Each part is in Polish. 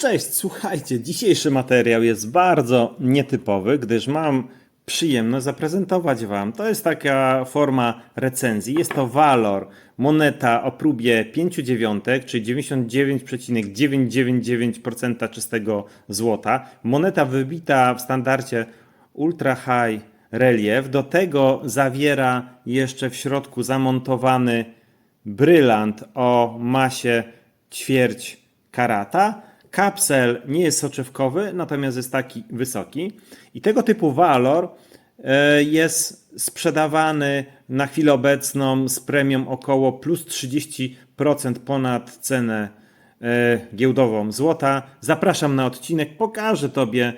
Cześć, słuchajcie, dzisiejszy materiał jest bardzo nietypowy, gdyż mam przyjemność zaprezentować Wam. To jest taka forma recenzji. Jest to Valor, moneta o próbie 5 dziewiątek, czyli 99,999% czystego złota. Moneta wybita w standardzie Ultra High Relief. Do tego zawiera jeszcze w środku zamontowany brylant o masie ćwierć karata. Kapsel nie jest soczewkowy, natomiast jest taki wysoki. I tego typu walor e, jest sprzedawany na chwilę obecną z premią około plus 30% ponad cenę e, giełdową złota. Zapraszam na odcinek, pokażę Tobie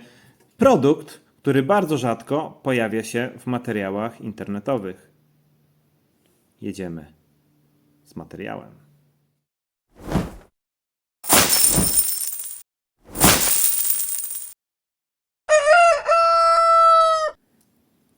produkt, który bardzo rzadko pojawia się w materiałach internetowych. Jedziemy z materiałem.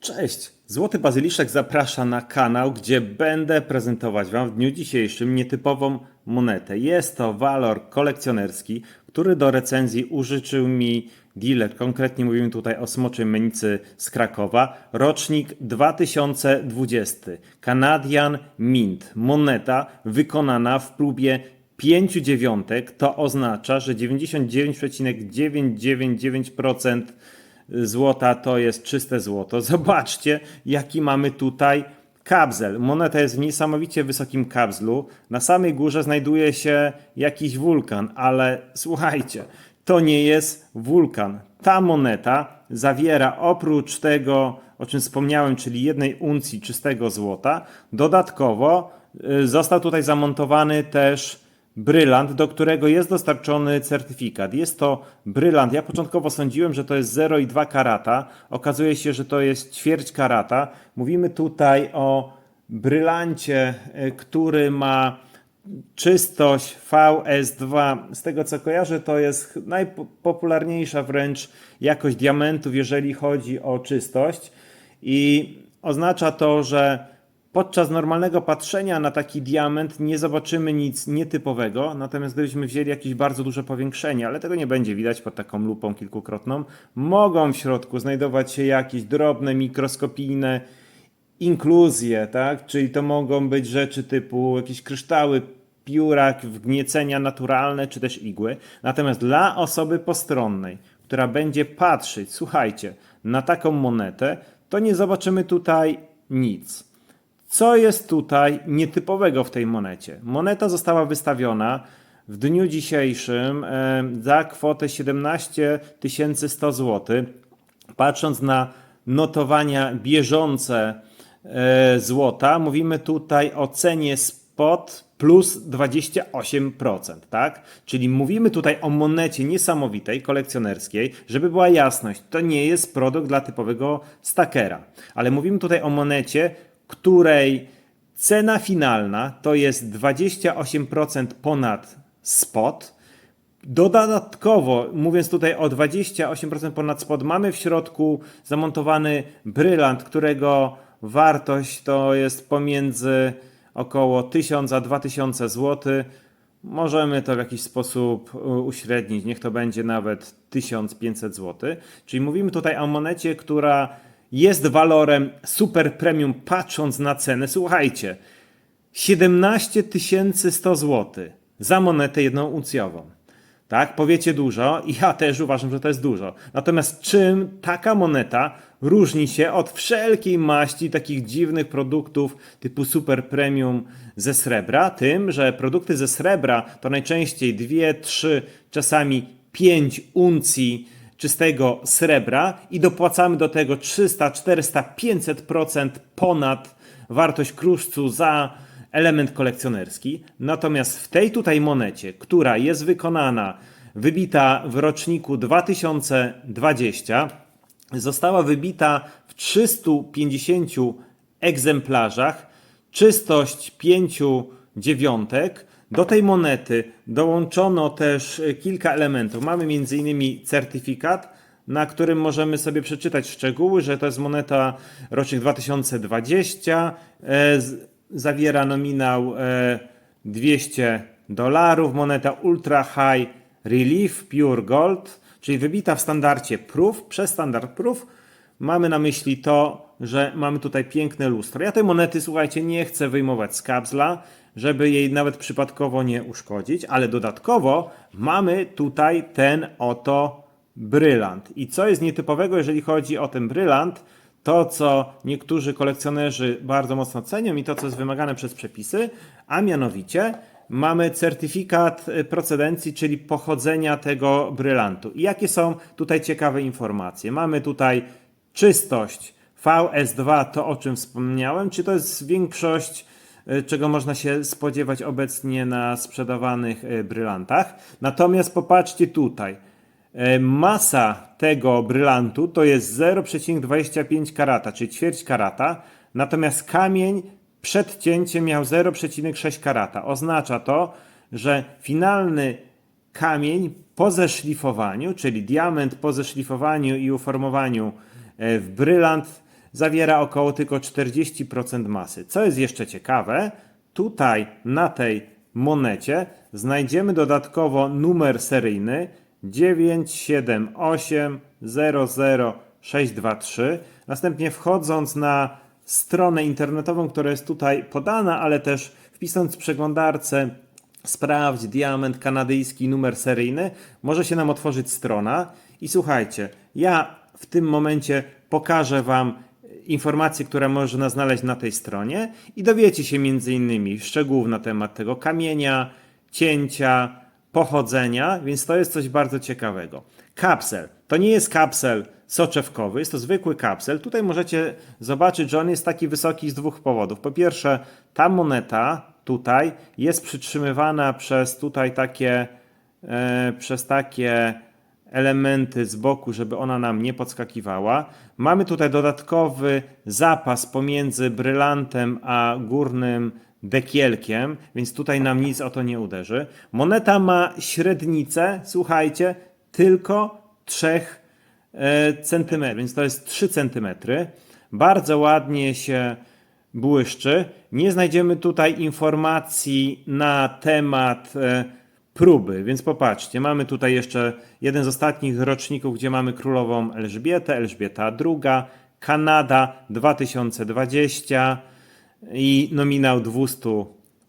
Cześć! Złoty Bazyliszek zaprasza na kanał, gdzie będę prezentować Wam w dniu dzisiejszym nietypową monetę. Jest to walor kolekcjonerski, który do recenzji użyczył mi dealer. Konkretnie mówimy tutaj o Smoczej Menicy z Krakowa. Rocznik 2020. Canadian Mint. Moneta wykonana w próbie 5 dziewiątek. To oznacza, że 99,999% złota to jest czyste złoto. Zobaczcie, jaki mamy tutaj kapsel. Moneta jest w niesamowicie wysokim kapslu. Na samej górze znajduje się jakiś wulkan, ale słuchajcie, to nie jest wulkan. Ta moneta zawiera oprócz tego, o czym wspomniałem, czyli jednej uncji czystego złota, dodatkowo y, został tutaj zamontowany też brylant, do którego jest dostarczony certyfikat. Jest to brylant. Ja początkowo sądziłem, że to jest 0,2 karata. Okazuje się, że to jest ćwierć karata. Mówimy tutaj o brylancie, y, który ma czystość VS2. Z tego co kojarzę, to jest najpopularniejsza wręcz jakość diamentów, jeżeli chodzi o czystość. I oznacza to, że Podczas normalnego patrzenia na taki diament nie zobaczymy nic nietypowego, natomiast gdybyśmy wzięli jakieś bardzo duże powiększenie, ale tego nie będzie widać pod taką lupą kilkukrotną, mogą w środku znajdować się jakieś drobne, mikroskopijne inkluzje, tak? Czyli to mogą być rzeczy typu jakieś kryształy, pióra, wgniecenia naturalne, czy też igły. Natomiast dla osoby postronnej, która będzie patrzeć, słuchajcie, na taką monetę, to nie zobaczymy tutaj nic. Co jest tutaj nietypowego w tej monecie? Moneta została wystawiona w dniu dzisiejszym e, za kwotę 17 100 zł. Patrząc na notowania bieżące e, złota, mówimy tutaj o cenie spot plus 28%, tak? Czyli mówimy tutaj o monecie niesamowitej, kolekcjonerskiej, żeby była jasność, to nie jest produkt dla typowego stakera, ale mówimy tutaj o monecie, której cena finalna to jest 28% ponad spot. Dodatkowo, mówiąc tutaj o 28% ponad spot, mamy w środku zamontowany brylant, którego wartość to jest pomiędzy około 1000 a 2000 zł. Możemy to w jakiś sposób uśrednić, niech to będzie nawet 1500 zł. Czyli mówimy tutaj o monecie, która jest walorem super premium, patrząc na cenę. Słuchajcie, 17 100 zł za monetę jedną uncjową. Tak, powiecie dużo i ja też uważam, że to jest dużo. Natomiast czym taka moneta różni się od wszelkiej maści takich dziwnych produktów typu super premium ze srebra? Tym, że produkty ze srebra to najczęściej 2, 3, czasami 5 uncji czystego srebra i dopłacamy do tego 300, 400, 500% ponad wartość kruszcu za element kolekcjonerski. Natomiast w tej tutaj monecie, która jest wykonana, wybita w roczniku 2020, została wybita w 350 egzemplarzach, czystość 5 dziewiątek, do tej monety dołączono też e, kilka elementów. Mamy m.in. certyfikat, na którym możemy sobie przeczytać szczegóły, że to jest moneta rocznik 2020, e, zawiera nominał 200 e, dolarów, moneta Ultra High Relief Pure Gold, czyli wybita w standardzie Proof, przez standard Proof. Mamy na myśli to, że mamy tutaj piękne lustro. Ja tej monety, słuchajcie, nie chcę wyjmować z kapsla, żeby jej nawet przypadkowo nie uszkodzić, ale dodatkowo mamy tutaj ten oto brylant. I co jest nietypowego, jeżeli chodzi o ten brylant, to co niektórzy kolekcjonerzy bardzo mocno cenią i to co jest wymagane przez przepisy, a mianowicie mamy certyfikat procedencji, czyli pochodzenia tego brylantu. I jakie są tutaj ciekawe informacje? Mamy tutaj czystość VS2, to o czym wspomniałem, czy to jest większość y, czego można się spodziewać obecnie na sprzedawanych y, brylantach. Natomiast popatrzcie tutaj. E, Masa tego brylantu to jest 0,25 karata, czyli ćwierć karata, natomiast kamień przed cięciem miał 0,6 karata. Oznacza to, że finalny kamień po zeszlifowaniu, czyli diament po zeszlifowaniu i uformowaniu e, w brylant zawiera około tylko 40% masy. Co jest jeszcze ciekawe, tutaj na tej monecie znajdziemy dodatkowo numer seryjny 978000623. Następnie wchodząc na stronę internetową, która jest tutaj podana, ale też wpisując w przeglądarce sprawdź diament kanadyjski numer seryjny, może się nam otworzyć strona. I słuchajcie, ja w tym momencie pokażę Wam informacje, które można znaleźć na tej stronie i dowiecie się innymi szczegółów na temat tego kamienia, cięcia, pochodzenia, więc to jest coś bardzo ciekawego. Kapsel. To nie jest kapsel soczewkowy, jest to zwykły kapsel. Tutaj możecie zobaczyć, że on jest taki wysoki z dwóch powodów. Po pierwsze, ta moneta tutaj jest przytrzymywana przez tutaj takie, e, przez takie elementy z boku, żeby ona nam nie podskakiwała. Mamy tutaj dodatkowy zapas pomiędzy brylantem a górnym dekielkiem, więc tutaj nam nic o to nie uderzy. Moneta ma średnicę, słuchajcie, tylko 3 cm, więc to jest 3 cm. Bardzo ładnie się błyszczy. Nie znajdziemy tutaj informacji na temat e, próby, więc popatrzcie, mamy tutaj jeszcze jeden z ostatnich roczników, gdzie mamy królową Elżbietę, Elżbieta II, Kanada 2020 i nominał 200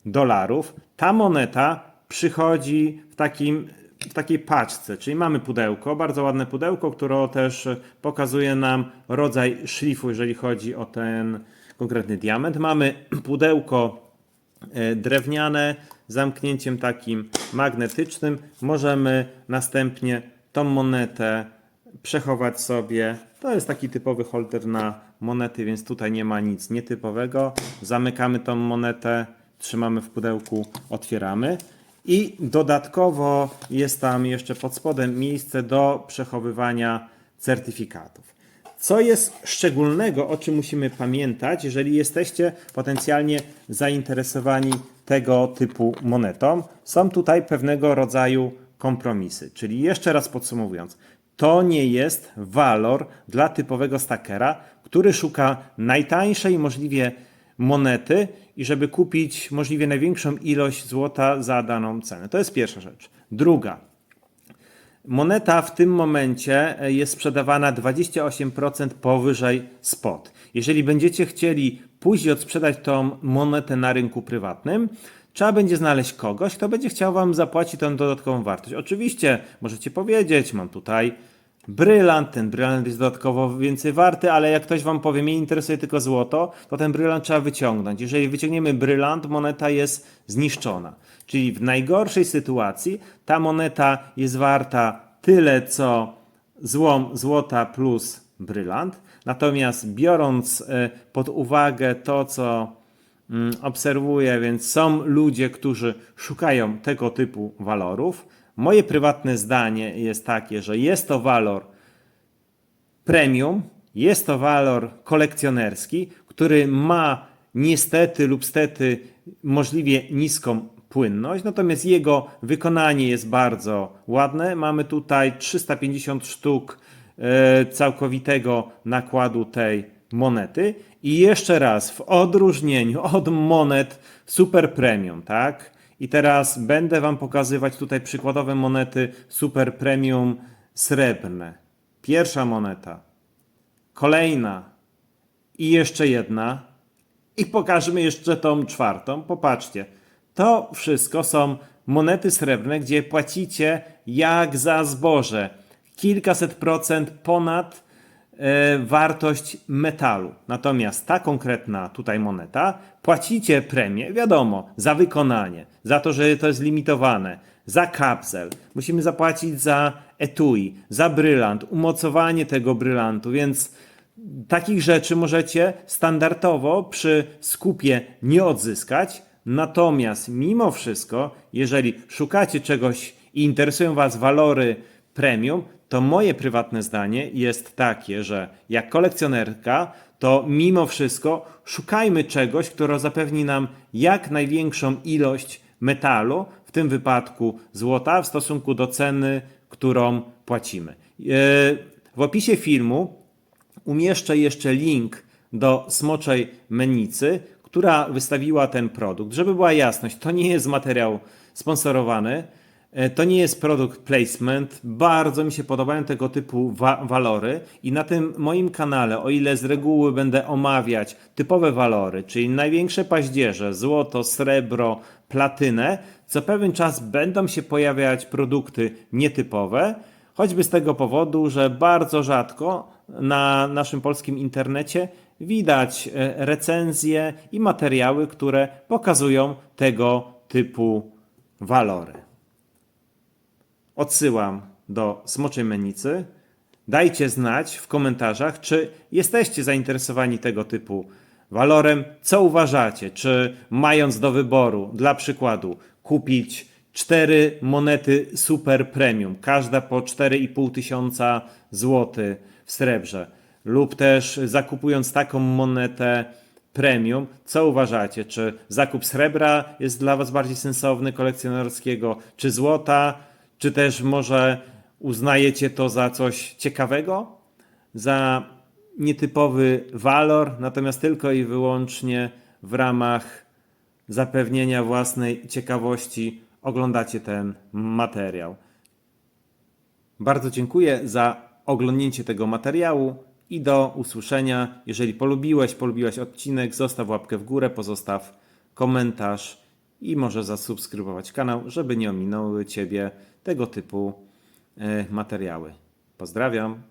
dolarów. Ta moneta przychodzi w, takim, w takiej paczce, czyli mamy pudełko, bardzo ładne pudełko, które też pokazuje nam rodzaj szlifu, jeżeli chodzi o ten konkretny diament. Mamy pudełko e, drewniane zamknięciem takim magnetycznym. Możemy następnie tą monetę przechować sobie. To jest taki typowy holder na monety, więc tutaj nie ma nic nietypowego. Zamykamy tą monetę, trzymamy w pudełku, otwieramy. I dodatkowo jest tam jeszcze pod spodem miejsce do przechowywania certyfikatów. Co jest szczególnego, o czym musimy pamiętać, jeżeli jesteście potencjalnie zainteresowani tego typu monetą? Są tutaj pewnego rodzaju kompromisy. Czyli jeszcze raz podsumowując, to nie jest walor dla typowego stakera, który szuka najtańszej możliwie monety i żeby kupić możliwie największą ilość złota za daną cenę. To jest pierwsza rzecz. Druga. Moneta w tym momencie jest sprzedawana 28% powyżej spot. Jeżeli będziecie chcieli później odsprzedać tą monetę na rynku prywatnym, trzeba będzie znaleźć kogoś, kto będzie chciał Wam zapłacić tę dodatkową wartość. Oczywiście możecie powiedzieć, mam tutaj brylant, ten brylant jest dodatkowo więcej warty, ale jak ktoś Wam powie, mnie interesuje tylko złoto, to ten brylant trzeba wyciągnąć. Jeżeli wyciągniemy brylant, moneta jest zniszczona. Czyli w najgorszej sytuacji ta moneta jest warta tyle, co złom złota plus brylant. Natomiast biorąc e, pod uwagę to, co mm, obserwuję, więc są ludzie, którzy szukają tego typu walorów. Moje prywatne zdanie jest takie, że jest to walor premium, jest to walor kolekcjonerski, który ma niestety lub stety możliwie niską płynność, natomiast jego wykonanie jest bardzo ładne. Mamy tutaj 350 sztuk e, całkowitego nakładu tej monety. I jeszcze raz, w odróżnieniu od monet super premium, tak? I teraz będę Wam pokazywać tutaj przykładowe monety super premium srebrne. Pierwsza moneta, kolejna i jeszcze jedna. I pokażmy jeszcze tą czwartą. Popatrzcie. To wszystko są monety srebrne, gdzie płacicie jak za zboże. Kilkaset procent ponad wartość metalu. Natomiast ta konkretna tutaj moneta, płacicie premię, wiadomo, za wykonanie, za to, że to jest limitowane, za kapsel. Musimy zapłacić za etui, za brylant, umocowanie tego brylantu, więc takich rzeczy możecie standardowo przy skupie nie odzyskać. Natomiast mimo wszystko, jeżeli szukacie czegoś i interesują Was walory premium, to moje prywatne zdanie jest takie, że jak kolekcjonerka, to mimo wszystko szukajmy czegoś, które zapewni nam jak największą ilość metalu, w tym wypadku złota, w stosunku do ceny, którą płacimy. E, W opisie filmu umieszczę jeszcze link do Smoczej Menicy, która wystawiła ten produkt. Żeby była jasność, to nie jest materiał sponsorowany, to nie jest produkt placement. Bardzo mi się podobają tego typu wa- walory i na tym moim kanale, o ile z reguły będę omawiać typowe walory, czyli największe paździerze, złoto, srebro, platynę, co pewien czas będą się pojawiać produkty nietypowe, choćby z tego powodu, że bardzo rzadko na naszym polskim internecie widać e, recenzje i materiały, które pokazują tego typu walory. Odsyłam do Smoczej Menicy. Dajcie znać w komentarzach, czy jesteście zainteresowani tego typu walorem. Co uważacie? Czy mając do wyboru, dla przykładu, kupić cztery monety super premium, każda po 4,5 tysiąca złotych w srebrze, lub też zakupując taką monetę premium, co uważacie? Czy zakup srebra jest dla Was bardziej sensowny, kolekcjonerskiego, czy złota, czy też może uznajecie to za coś ciekawego, za nietypowy walor, natomiast tylko i wyłącznie w ramach zapewnienia własnej ciekawości oglądacie ten materiał. Bardzo dziękuję za oglądnięcie tego materiału i do usłyszenia. Jeżeli polubiłeś, polubiłaś odcinek, zostaw łapkę w górę, pozostaw komentarz i może zasubskrybować kanał, żeby nie ominęły Ciebie tego typu e, materiały. Pozdrawiam.